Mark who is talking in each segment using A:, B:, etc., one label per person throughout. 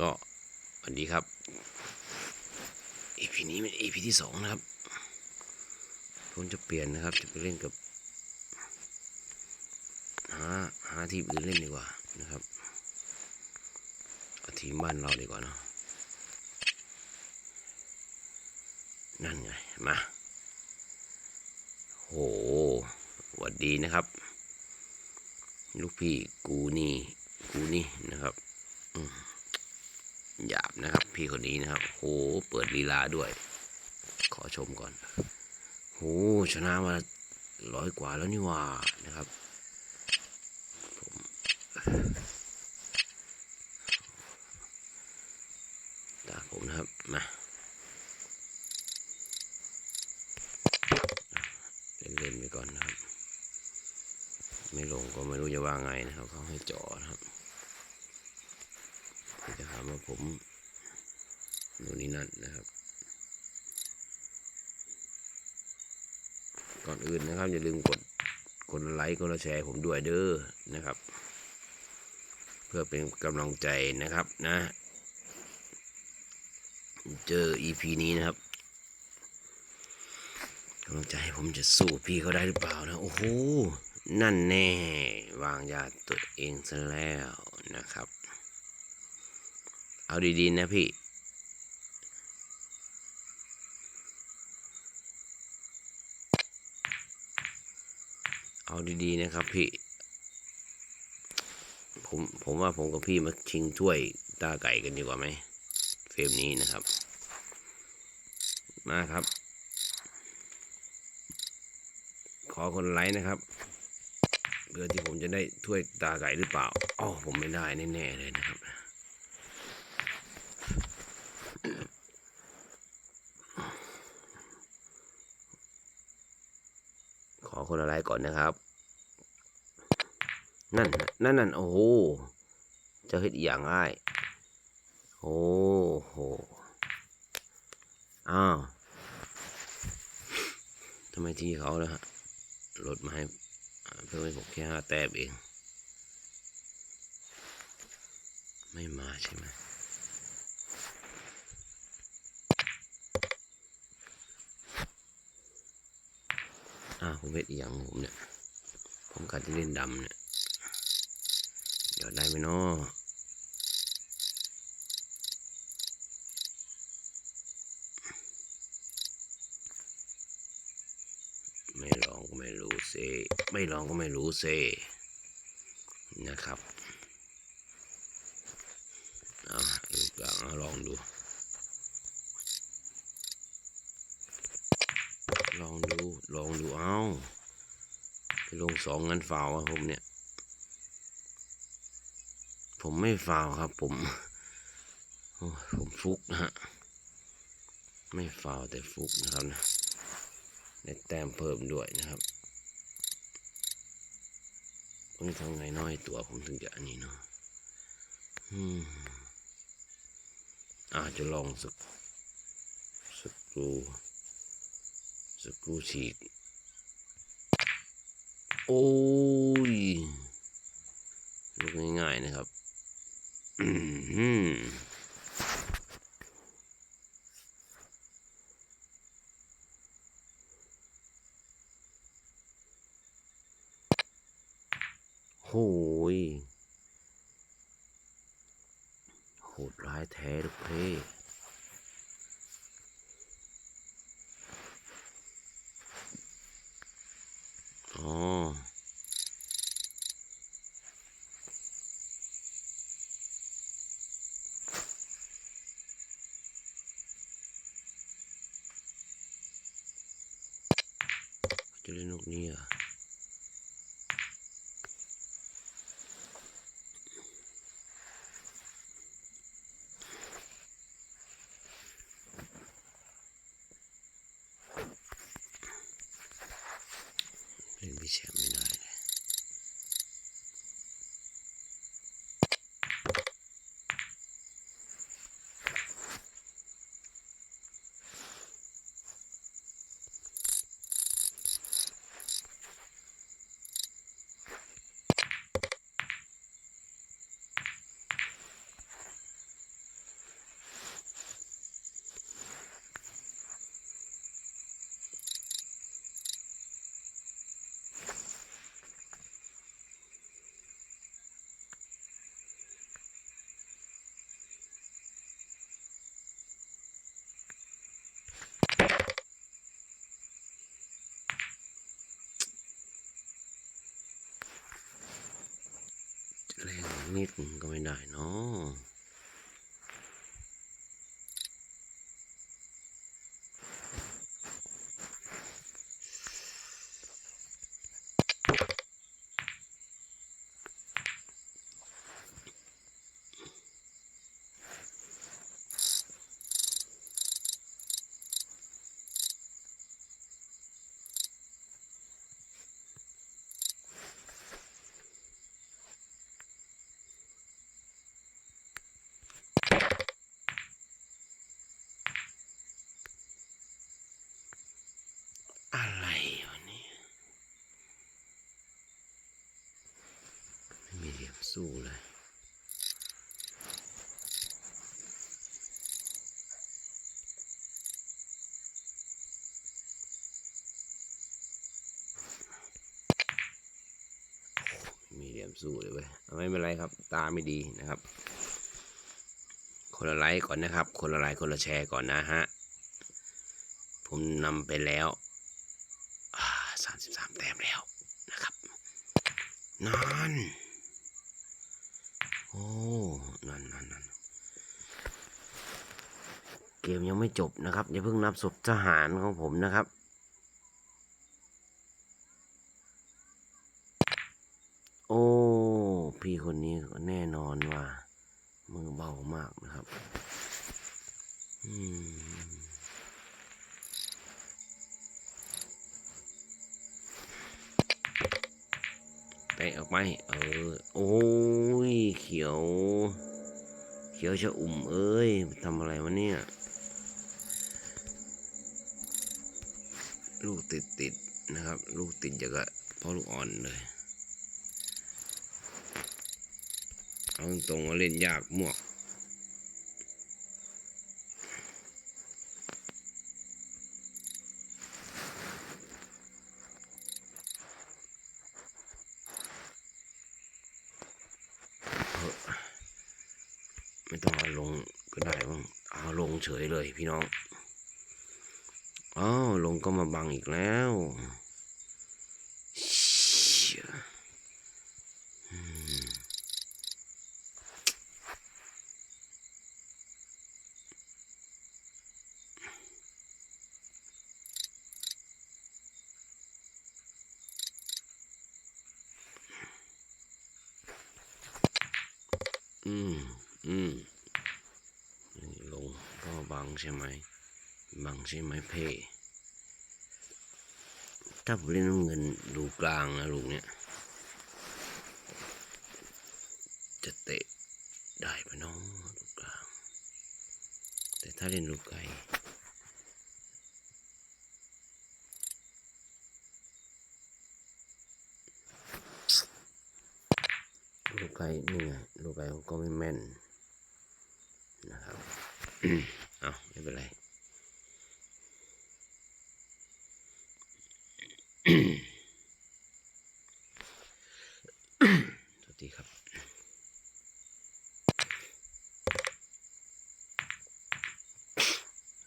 A: ก็สวัสดีครับ EP นี้เป็น EP ที่สองนะครับ ผมจะเปลี่ยนนะครับ จะไปเล่นกับ หาหาทีมอื่นเล่นดีกว่านะครับเอาทีมบ้านเราดีกว่าเนาะนั่นไง มา โหหวัดดีนะครับ ลูกพี่กูนี่ กูนี่นะครับ อืม หยาบนะครับ พี่คนนี้นะครับโหเปิดลีลาด้วย ขอชมก่อนโหชนะมาร้อยกว่าแล้วนี่ว่านะครับผมตามผมนะครับมาเล่นๆไปก่อนนะครับ ไม่ลงก็ไม่รู้จะว่าไงนะครับเขาให้จอนะครับ ว่าผมโน่นนี่นั่นนะครับ ก่อนอื่นนะครับ อย่าลืมกดกดไลค์กดแชร์ผมด้วยเด้อนะครับ เพื่อเป็นกำลังใจนะครับนะ เจอ EP นี้นะครับกำลังใจให้ผมจะสู้พี่เขาได้หรือเปล่านะ โอ้โห นั่นแน่ วางยาตัวเองซะแล้วนะครับ เอาดีๆนะพี่ เอาดีๆนะครับพี่ ผมผมว่าผมกับพี่มาชิงถ้วยตาไก่กันดีกว่าไหมเฟรมนี้นะครับ มาครับ ขอคนไลค์นะครับเพื่อที่ผมจะได้ถ้วยตาไก่หรือเปล่าอ๋อผมไม่ได้แน่ๆเลยนะครับ คนละไลค์ก่อนนะครับ นั่นนั่นนั่นโอ้โหจะเฮ็ดอย่างง่ายโอ้โหอ้าวทำไมทีเขานะฮะลดมาให้เพิ่มให้ผมแค่ห้าแต้มเอง ไม่มาใช่ไหม ผมเฮ็ดอหย่างผมเนี่ย ผมกัดจะเล่นดำเนี่ย เดี๋ยวได้ไหมเนาะไม่ลองก็ไม่รู้เซไม่ลองก็ไม่รู้เซนะครับอาลูกหลังเอาลองดู ลองดู ลองดูเอาไปลง สองงั้นฟาวอะผมเนี่ย ผมไม่ฟาวครับ ผมผมฟุกนะฮะไม่ฟาวแต่ฟุกนะครับนะได้แต้มเพิ่มด้วยนะครับต้องทำไงน้อยตัวผมถึงจะอันนี้เนาะอืมอาจจะลองสักสักรูสักกรูฉีก โอ้ยลูกง่ายๆนะครับโหยโหดร้ายแท้ลูกเพ่อ๋อ จะเล่นนกนี้อะเล่นพี่แชมป์ไม่ได้เลย นิดก็ไม่ได้เนาะอะไรวะเนี่ยไม่มีเหลี่ยม สู้เลยมีเหลี่ยมสู้เลยเว้ยไม่เป็นไรครับ ตาไม่ดีนะครับ คนละไลค์ก่อนนะครับ คนละไลค์คนละแชร์ก่อนนะฮะ ผมนำไปแล้วสามสิบสามแต้มแล้วนะครับนั่น อ้นั่นนั่นนั่นเกมยังไม่จบนะครับอย่าเพิ่งนับศพทหารของผมนะครับโอ้พี่คนนี้แน่นอนว่า มือเบามากนะครับเตะออกไปเออ โอ้ย ยว เขียวชะอุ่มเอ้ยทำอะไรวะเนี่ย ลูกติดติดๆนะครับ ลูกติดอย่ากะพ่อลูกอ่อนเลยเอาตรงว่าเล่นยากมวก ไม่ต้องเอาลงก็ได้มั้ง เอาลงเฉยเลยพี่น้องอ้าวลงก็มาบังอีกแล้วอืมนี่ลงก็บัง ใช่ไหมบังใช่ไหมเพ่ถ้าผมเล่นน้ำเงินดูกลางนะลูกเนี้ยจะเตะได้ปะน้องดูกลาง แต่ถ้าเล่นลูกไก่ลูกไก่นี่ไงลูกไก่ก็ไม่แม่นนะครับ เอาไม่เป็นไรสวัสดีครับ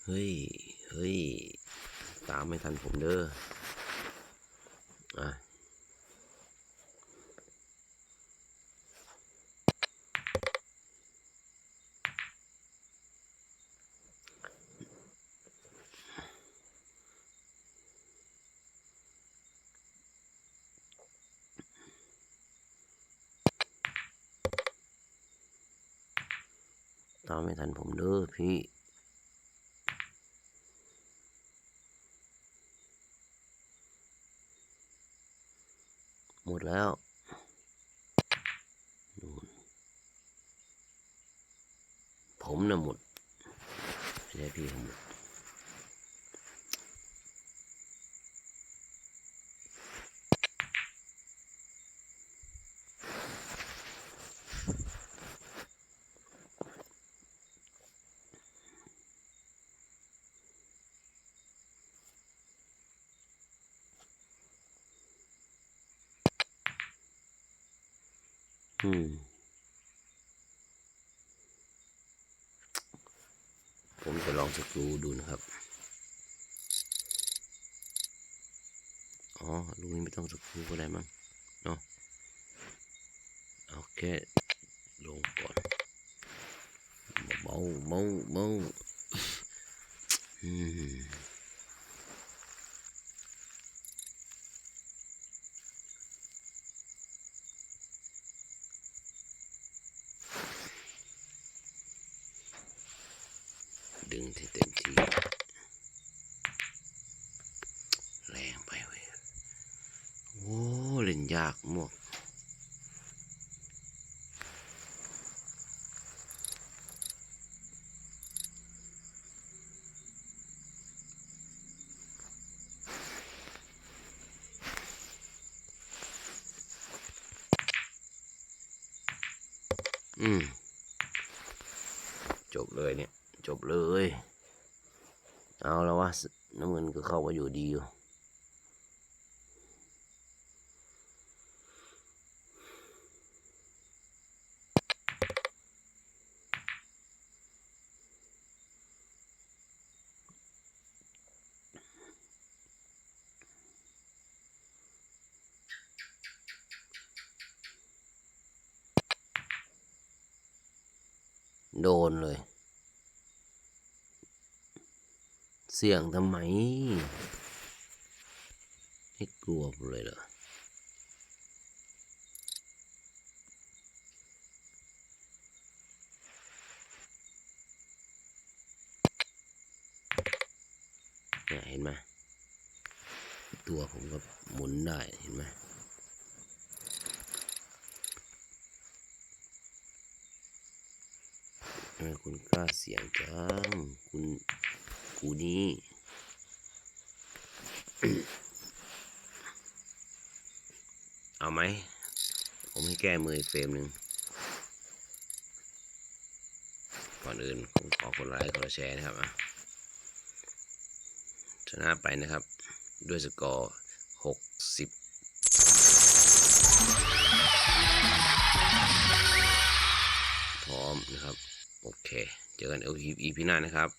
A: เฮ้ย เฮ้ย ตามไม่ทันผมเด้อะ ตามไม่ทันผมเด้อพี่ หมดแล้วนู่นผมน่ะหมดไม่ใช่พี่ผมหมด อืม ผมจะลองสกรูดูนะครับ อ๋อ ลูกนี้ไม่ต้องสกรูก็ได้มั้ง เนาะโอเคลงก่อนเบาเบาเบาอืมดึงที่เต็มที่ แรงไปเว้ยโอ้เล่น ยากมวกอืม จบเลยเนี่ย จบเลย เอาแล้ววะน้ำเงินก็เข้ามาอยู่ดีอยู่ โดนเลย เสี่ยงทำไมให้กลัวเลยเหรอเนี่ยเห็นไหมตัวผมก็หมุนได้เห็นไหมทำไม คุณกล้าเสียงจัง คุณกูนี้เอาไหม ผมให้แก้มือเฟรมหนึ่ง ก่อนอื่นผมขอคนไลค์คนแชร์นะครับ ชนะไปนะครับ ด้วยสกอร์หกสิบพร้อมนะครับ โอเค เจอกันเอวีพีหน้านะครับ